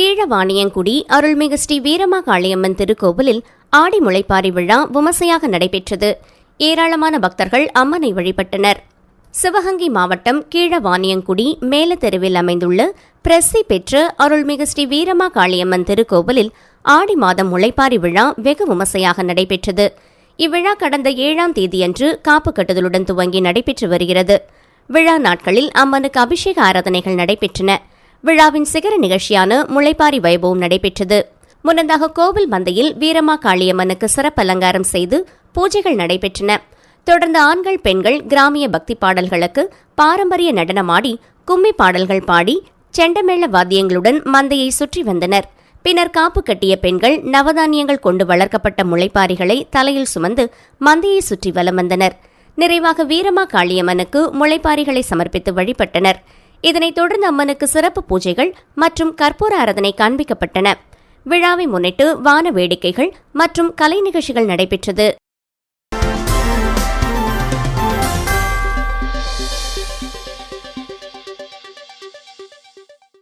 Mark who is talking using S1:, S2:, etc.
S1: கீழவாணியங்குடி அருள்மிகு ஸ்ரீ வீரமா காளியம்மன் திருக்கோவிலில் ஆடி முளைப்பாரி விழா விமர்சையாக நடைபெற்றது. ஏராளமான பக்தர்கள் அம்மனை வழிபட்டனர். சிவகங்கை மாவட்டம் கீழவாணியங்குடி மேல தெருவில் அமைந்துள்ள பிரசி பெற்ற அருள்மிகு ஸ்ரீ வீரமா காளியம்மன் திருக்கோவிலில் ஆடி மாதம் முளைப்பாரி விழா வெகு விமர்சையாக நடைபெற்றது. இவ்விழா கடந்த ஏழாம் தேதியன்று காப்பு கட்டுதலுடன் துவங்கி நடைபெற்று வருகிறது. விழா நாட்களில் அம்மனுக்கு அபிஷேக ஆராதனைகள் நடைபெற்றன. விழாவின் சிகர நிகழ்ச்சியான முளைப்பாரி வைபவம் நடைபெற்றது. முன்னதாக கோவில் மந்தையில் வீரமா காளியம்மனுக்கு சிறப்பு அலங்காரம் செய்து பூஜைகள் நடைபெற்றன. தொடர்ந்து ஆண்கள் பெண்கள் கிராமிய பக்தி பாடல்களுக்கு பாரம்பரிய நடனமாடி கும்மி பாடல்கள் பாடி செண்டமேள வாத்தியங்களுடன் மந்தையை சுற்றி வந்தனர். பின்னர் காப்பு கட்டிய பெண்கள் நவதானியங்கள் கொண்டு வளர்க்கப்பட்ட முளைப்பாரிகளை தலையில் சுமந்து மந்தையை சுற்றி வலம் வந்தனர். நிறைவாக வீரமா காளியம்மனுக்கு முளைப்பாரிகளை சமர்ப்பித்து வழிபட்டனர். இதனைத் தொடர்ந்து அம்மனுக்கு சிறப்பு பூஜைகள் மற்றும் கற்பூர ஆராதனை காண்பிக்கப்பட்டன. விழாவை முன்னிட்டு வான வேடிக்கைகள் மற்றும் கலை நிகழ்ச்சிகள் நடைபெற்றது.